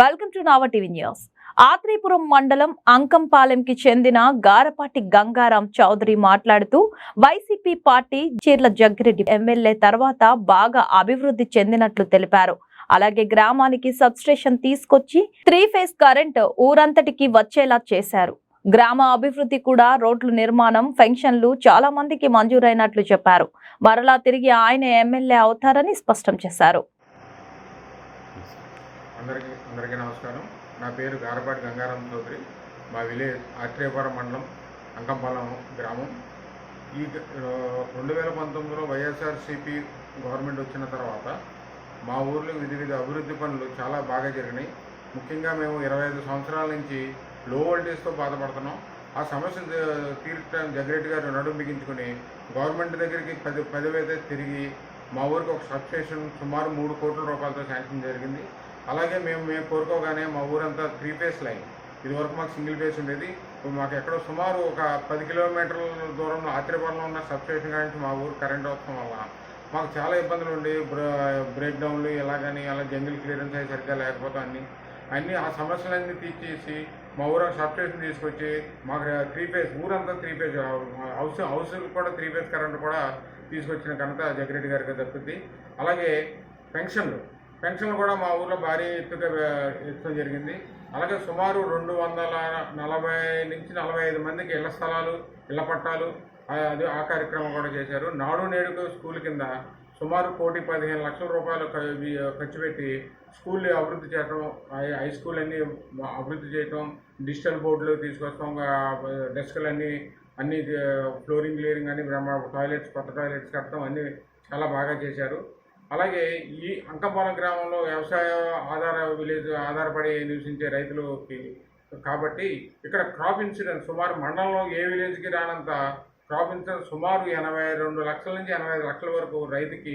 Welcome to Nava TV news Atreyapuram మండలం అంకంపాలెంకి చెందిన గారపాటి గంగారాం చౌదరి మాట్లాడుతూ YCP party Chirla Jaggireddy MLA తర్వాత బాగా అభివృద్ధి చెందినట్లు తెలిపారు. అలాగే గ్రామానికి సబ్స్టేషన్ తీసుకొచ్చి త్రీ ఫేజ్ కరెంట్ ఊరంతటికి వచ్చేలా చేశారు. గ్రామ అభివృద్ధి కూడా రోడ్లు నిర్మాణం పెన్షన్లు చాలా మందికి మంజూరైనట్లు చెప్పారు. మరలా తిరిగి ఆయన ఎమ్మెల్యే అవుతారని స్పష్టం చేశారు. అందరికీ అందరికీ నమస్కారం. నా పేరు గారపాటి గంగారాం చౌదరి. మా విలేజ్ ఆత్రేయపురం మండలం అంకంపాలెం గ్రామం. ఈ రెండు వేల పంతొమ్మిదిలో వైఎస్ఆర్సీపీ గవర్నమెంట్ వచ్చిన తర్వాత మా ఊర్లో వివిధ వివిధ అభివృద్ధి పనులు చాలా బాగా జరిగినాయి. ముఖ్యంగా మేము ఇరవై ఐదు సంవత్సరాల నుంచి లో వోల్టేజ్తో బాధపడుతున్నాం. ఆ సమస్య తీర్చడం జగ్రెడ్డి గారు నడుము బిగించుకుని గవర్నమెంట్ దగ్గరికి పది పదివేతే తిరిగి మా ఊరికి ఒక సబ్స్టేషన్ సుమారు మూడు కోట్ల రూపాయలతో శాంక్షన్ జరిగింది. అలాగే మేము మేము కోరుకోగానే మా ఊరంతా త్రీ ఫేస్ లైన్ ఇదివరకు మాకు సింగిల్ ఫేస్ ఉండేది. ఇప్పుడు మాకు ఎక్కడో సుమారు ఒక పది కిలోమీటర్ల దూరంలో ఆత్రేపాలెంలో ఉన్న సబ్స్టేషన్ నుంచి మా ఊరు కరెంట్ వస్తాం వల్ల మాకు చాలా ఇబ్బందులు ఉండి బ్రేక్ డౌన్లు ఎలాగని అలా జంగిల్ క్లియరెన్స్ అయ్యి సరిగ్గా లేకపోతే అన్ని అన్ని ఆ సమస్యలన్నీ తీర్చేసి మా ఊరు సబ్స్టేషన్ తీసుకొచ్చి మాకు త్రీ ఫేజ్ ఊరంతా త్రీ ఫేజ్ హౌస్ హౌస్ కూడా త్రీ ఫేజ్ కరెంట్ కూడా తీసుకొచ్చిన ఘనత జగిరెడ్డి గారికి దక్కుద్ది. అలాగే పెన్షన్లు. పెన్షన్లు కూడా మా ఊర్లో భారీ ఎత్తుగా ఆ, జరిగింది. అలాగే సుమారు రెండు వందల నలభై నుంచి నలభై ఐదు మందికి ఇళ్ళ స్థలాలు ఇళ్ళ పట్టాలు అది ఆ కార్యక్రమం కూడా చేశారు. నాడు నేడుకు స్కూల్ కింద సుమారు కోటి పదిహేను లక్షల రూపాయలు ఖర్చు పెట్టి స్కూల్ని అభివృద్ధి చేయటం హై స్కూల్ అన్నీ అభివృద్ధి చేయటం డిజిటల్ బోర్డులు తీసుకొస్తాం డెస్క్లు అన్నీ అన్ని ఫ్లోరింగ్ క్లియరింగ్ అని బ్రహ్మ టాయిలెట్స్ కొత్త టాయిలెట్స్ కట్టడం అన్నీ చాలా బాగా చేశారు. అలాగే ఈ అంకంపాలెం గ్రామంలో వ్యవసాయ ఆధార విలేజ్ ఆధారపడి నివసించే రైతులకి కాబట్టి ఇక్కడ క్రాప్ ఇన్సూరెన్స్ సుమారు మండలంలో ఏ విలేజ్కి రానంత క్రాప్ ఇన్సూరెన్స్ సుమారు ఎనభై రెండు లక్షల నుంచి ఎనభై ఐదు లక్షల వరకు రైతుకి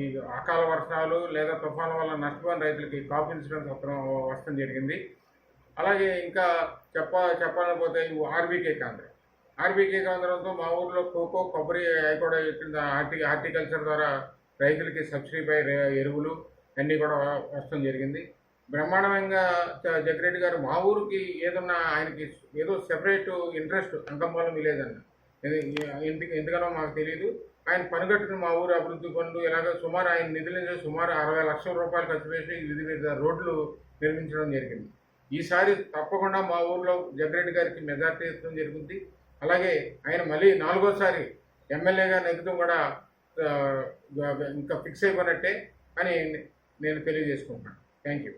ఈ అకాల వర్షాలు లేదా తుఫాను వల్ల నష్టపోయిన రైతులకి క్రాప్ ఇన్సూరెన్స్ వస్తడం వస్తం జరిగింది. అలాగే ఇంకా చెప్ప చెప్పాలకపోతే ఆర్బీకే కేంద్రం. ఆర్బీకే కేంద్రంతో మా ఊర్లో కోకో కొబ్బరి అవి కూడా కింద హార్టి హార్టికల్చర్ ద్వారా రైతులకి సబ్సిడీపై ఎరువులు అన్నీ కూడా వస్తడం జరిగింది. బ్రహ్మాండంగా జగరెడ్డి గారు మా ఊరికి ఏదన్నా ఆయనకి ఏదో సెపరేట్ ఇంట్రెస్ట్ అంకంపాలెం విలేజ్ అన్న ఎందుకు ఎందుకనో మాకు తెలియదు ఆయన పనిగట్టుకుని మా ఊరు అభివృద్ధి పనులు ఇలాగ సుమారు ఆయన నిధుల నుంచి సుమారు అరవై లక్షల రూపాయలు ఖర్చు చేసి వివిధ వివిధ రోడ్లు నిర్మించడం జరిగింది. ఈసారి తప్పకుండా మా ఊర్లో జగరెడ్డి గారికి మెజార్టీ ఇవ్వడం జరుగుతుంది అలాగే ఆయన మళ్ళీ నాలుగోసారి ఎమ్మెల్యేగా నెగ్గడం కూడా ఇంకా ఫిక్స్ అయిపోయినట్టే అని నేను తెలియజేసుకుంటున్నాను. Thank you